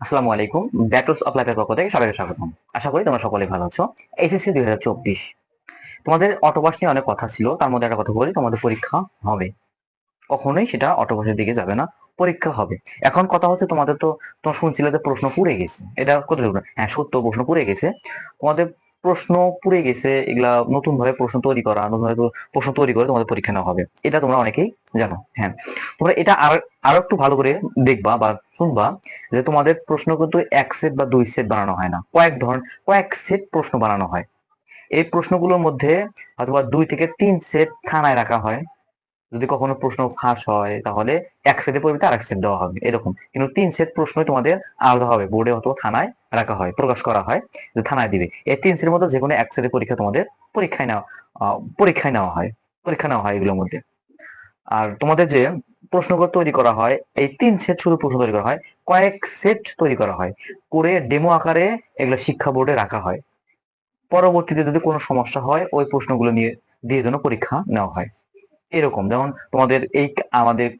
আসসালামু আলাইকুম। Battles of লাইফের পক্ষ থেকে সবাইকে স্বাগতম। আশা করি তোমরা সকলে ভালো আছো। এসএসসি দুই হাজার চব্বিশ। তোমাদের অটোবাস নিয়ে অনেক কথা ছিল, তার মধ্যে একটা কথা বলি, তোমাদের পরীক্ষা হবে। কখনোই সেটা অটোবাসের দিকে যাবে না, পরীক্ষা হবে। এখন কথা হচ্ছে তোমাদের তো, তোমার শুনছিলে যে প্রশ্ন পুড়ে গেছে। এটা কত হ্যাঁ সত্য প্রশ্ন পুড়ে গেছে। তোমাদের প্রশ্ন পুড়ে গেছে, এগুলা নতুন ভাবে প্রশ্ন তৈরি করা নতুন ভাবে প্রশ্ন তৈরি করে তোমাদের পরীক্ষা নেওয়া হবে। এটা তোমরা অনেকেই জানো হ্যাঁ। তোমরা এটা আর, আরও একটু ভালো করে দেখবা বা শুনবা যে তোমাদের প্রশ্ন কিন্তু এক সেট বা দুই সেট বানানো হয় না। কয়েক ধরন, কয়েক সেট প্রশ্ন বানানো হয়। এই প্রশ্নগুলোর মধ্যে অথবা দুই থেকে তিন সেট থানায় রাখা হয়। যদি কখনো প্রশ্ন ফাঁস হয়, তাহলে এক সেটের পরিবর্তে আরেক সেট দেওয়া হবে। এরকম। কিন্তু তিন সেট প্রশ্ন তোমাদের আলাদা হবে। বোর্ডে অথবা থানায় রাখা হয়, প্রকাশ করা হয়, যে থানায় দিবে। এই তিন সেটের মধ্যে যে কোনো এক সেটের পরীক্ষা তোমাদের পরীক্ষায় নেওয়া পরীক্ষায় নেওয়া হয়। পরীক্ষা নেওয়া হয় এগুলোর মধ্যে। আর তোমাদের যে প্রশ্নগুলো তৈরি করা হয়, এই তিন সেট শুধু প্রশ্ন তৈরি করা হয়, কয়েক সেট তৈরি করা হয়, করে ডেমো আকারে এগুলো শিক্ষা বোর্ডে রাখা হয়। পরবর্তীতে যদি কোনো সমস্যা হয়, ওই প্রশ্নগুলো নিয়ে দিয়ে জন্য পরীক্ষা নেওয়া হয়। এরকম। যেমন তোমাদের এই আমাদের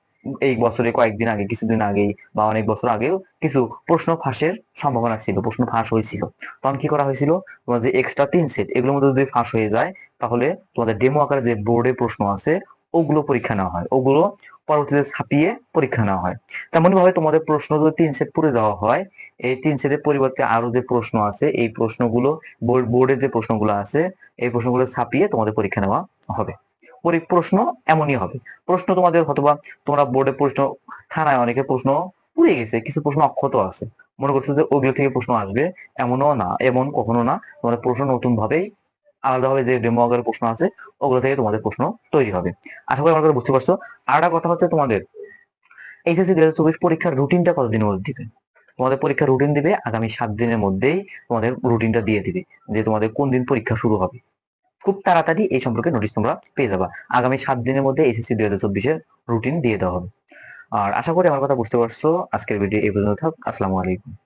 এই বছরে কয়েকদিন আগে, কিছুদিন আগেই বা অনেক বছর আগেও কিছু প্রশ্ন ফাঁসের সম্ভাবনা ছিল, প্রশ্ন ফাঁস হয়েছিল। তখন কি করা হয়েছিল? তোমার যে এক্সট্রা তিন সেট এগুলোর মধ্যে যদি ফাঁস হয়ে যায়, তাহলে তোমাদের ডেমো আকারে যে বোর্ডে প্রশ্ন আছে, ওগুলো পরীক্ষা নেওয়া হয়। ওগুলো পরবর্তীতে ছাপিয়ে পরীক্ষা নেওয়া হয়। তেমনই ভাবে তোমাদের প্রশ্ন যদি তিন সেট পুরে দেওয়া হয়, এই তিন সেটের পরিবর্তে আরও যে প্রশ্ন আছে, এই প্রশ্নগুলো বোর্ডের যে প্রশ্নগুলো আছে, এই প্রশ্নগুলো ছাপিয়ে তোমাদের পরীক্ষা নেওয়া হবে। প্রশ্ন এমনই হবে। প্রশ্ন তোমাদের হয়তোবা তোমরা বোর্ডে প্রশ্ন, থানায় অনেকে প্রশ্ন পুড়ে গেছে, কিছু প্রশ্ন অক্ষত আছে। মনে করছ যে ওগুলো থেকে প্রশ্ন আসবে, এমনও না, এমন কখনো না। তোমাদের প্রশ্ন নতুন ভাবেই আলাদাভাবে যে ডেমো আকারের প্রশ্ন আছে, ওগুলো থেকে তোমাদের প্রশ্ন তৈরি হবে। আশা করি আমার কথা বুঝতে পারছ। আর একটা কথা হচ্ছে তোমাদের, এইচএসসি দুই হাজার চব্বিশ পরীক্ষার রুটিনটা কতদিনের মধ্যে দিবে? তোমাদের পরীক্ষার রুটিন দিবে, আগামী সাত দিনের মধ্যেই তোমাদের রুটিনটা দিয়ে দিবে, যে তোমাদের কোন দিন পরীক্ষা শুরু হবে। খুব তাড়াতাড়ি এই সম্পর্কে নোটিশ তোমরা পেয়ে যাবা। আগামী সাত দিনের মধ্যে এসএসসি দুই হাজার চব্বিশের রুটিন দিয়ে দেওয়া হবে। আর আশা করি আমার কথা বুঝতে পারছ। আজকের ভিডিও এই পর্যন্ত থাক। আসসালামু আলাইকুম।